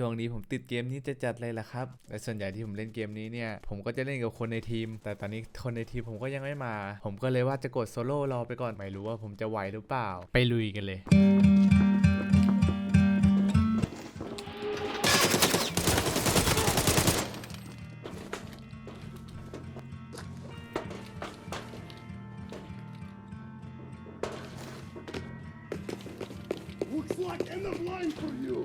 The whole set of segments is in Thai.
ช่วงนี้ผมติดเกมนี้จะจัดเลยล่ะครับและส่วนใหญ่ที่ผมเล่นเกมนี้เนี่ย ผมก็จะเล่นกับคนในทีม แต่ตอนนี้คนในทีมผมก็ยังไม่มา ผมก็เลยว่าจะกดโซโล่รอไปก่อนไม่รู้ว่าผมจะไหวหรือเปล่า ไปลุยกันเลย Looks like end of line for you.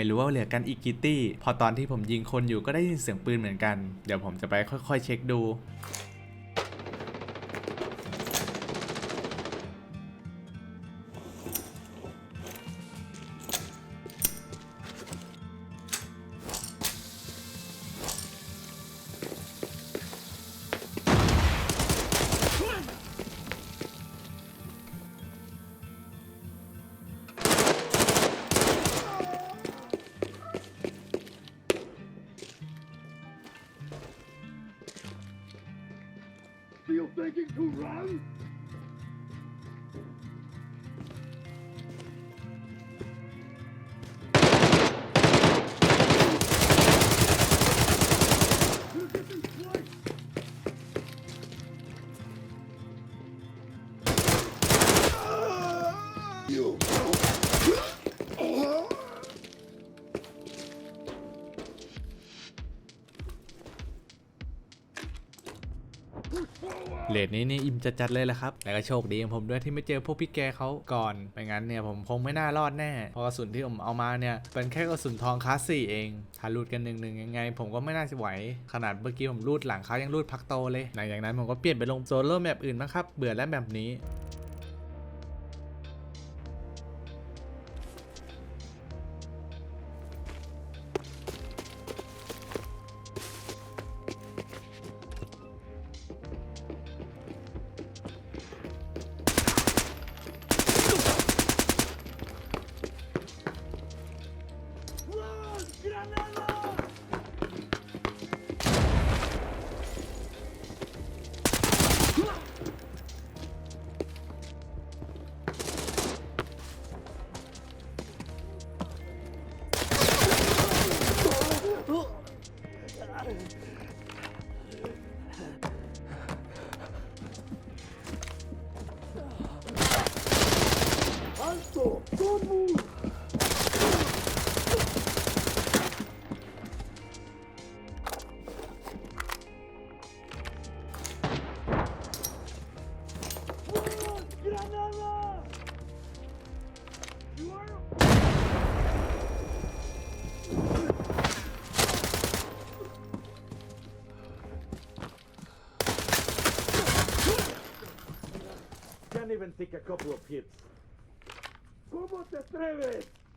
ไม่รู้ว่าเหลือกันอีกกี่ตี้ พอตอนที่ผมยิงคนอยู่ก็ได้ยินเสียงปืนเหมือนกัน เดี๋ยวผมจะไปค่อยๆ เช็คดู did you run? เลดนี้นี่อิ่มจัดๆเลยแหละครับ แล้วก็โชคดีของผมด้วยที่ไม่เจอพวกพี่แกเขาก่อนไม่งั้นเนี่ยผมคงไม่น่ารอดแน่ เพราะกระสุนที่ผมเอามาเนี่ยเป็นแค่กระสุนทองคลาสสี่เอง ถ้ารูดกันหนึ่งหนึ่งยังไง ผมก็ไม่น่าจะไหว ขนาดเมื่อกี้ผมรูดหลังเขายังรูดพักโตเลยหลังจากนั้นผมก็เปลี่ยนไปลงโซโล่แมปอื่นบ้างครับ เบื่อแล้วแบบนี้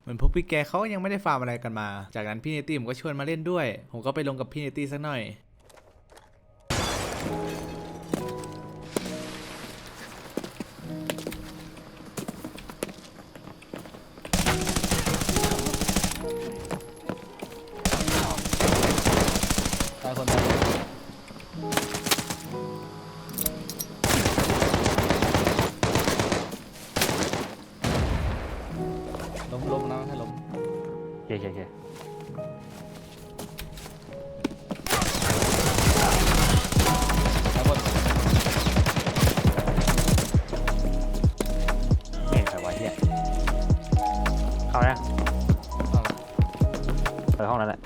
เหมือนพวกพี่แกเขาก็ยังไม่ได้ฟาร์มอะไรกันมา จากนั้นพี่เนตี้ผมก็ชวนมาเล่นด้วย ผมก็ไปลงกับพี่เนตี้สักหน่อย โอเคโอเคโอเคตายคนไม่เห็นใครไว้เฮียเข้าห้องนั้นแหละ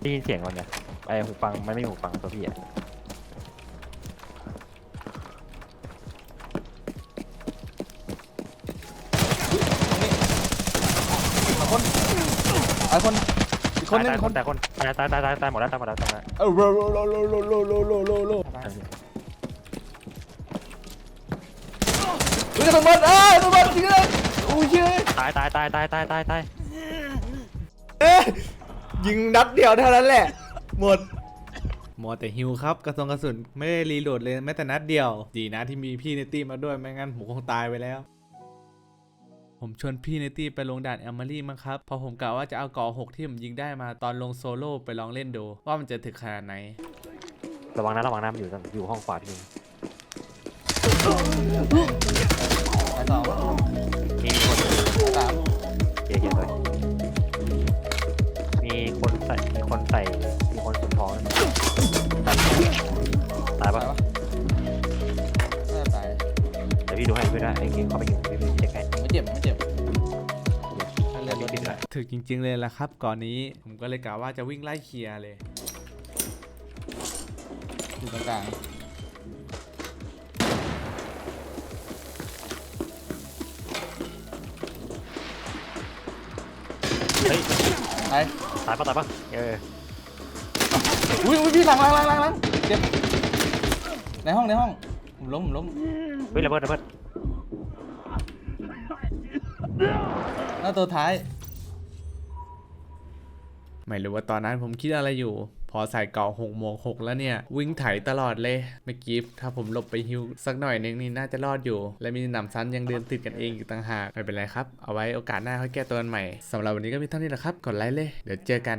ได้ยินเสียงก่อนเนี่ยไอหูฟังมันไม่มีหูฟังตัวพี่อะ ตายคนตายคนอีกคนนึงตายอีกคนตายคนตายตายตายตายตายหมดแล้วตายหมดแล้วตายหมดแล้วเออโลโลโลโลโลโลโลโลโลโลเฮ้ยกระสุนหมดเอ้ยกระสุนหมดจริงเลยโอ้ยเฮ้ยตายตายตายตายตายตายตายเอ๊ะยิงนัดเดียวเท่านั้นแหละ หมดมัวแต่ฮิวครับ กระสุนกระสุนไม่ได้รีโหลดเลยแม้แต่นัดเดียว ดีนะที่มีพี่ในตี้มาด้วยไม่งั้นผมคงตายไปแล้ว ผมชวนพี่ในตี้ไปลงด่านแอมมารีมั้งครับเพอผมกะว่าจะเอาเกาะหกที่ผมยิงได้มาตอนลงโซโล่ไปลองเล่นดู ว่ามันจะถึกขนาดไหน ระวังนะระวังนะมันอยู่ตรงอยู่ห้องขวาพี่สายสองมีคนสามเยอะๆเลยมีคนใส่มีคนใส่ ถึกจริง ๆ เลยละครับ ก่อนนี้ผมก็เลยกะว่าจะวิ่งไล่เคลียร์เลย อยู่ตรงกลางเฮ้ยตายตายปะตายปะเอออุ้ยอุ้ยพี่หลังหลังหลังหลังหลังเจ็บในห้องในห้องผมล้มผมล้มเฮ้ยระเบิดระเบิดหน้าตัวท้าย ไม่รู้ว่าตอนนั้นผมคิดอะไรอยู่ พอใส่เกาะหกโมงหกแล้วเนี่ย วิ่งไถตลอดเลยเมื่อกี้ถ้าผมหลบไปฮิวสักหน่อยนึงนี่น่าจะรอดอยู่ และมีหนำซ้ำยังเดินติดกันเองอีกต่างหากไม่เป็นไรครับ เอาไว้โอกาสหน้าค่อยแก้ตัวกันใหม่สำหรับวันนี้ก็มีเท่านี้แหละครับกดไลค์เลย เดี๋ยวเจอกัน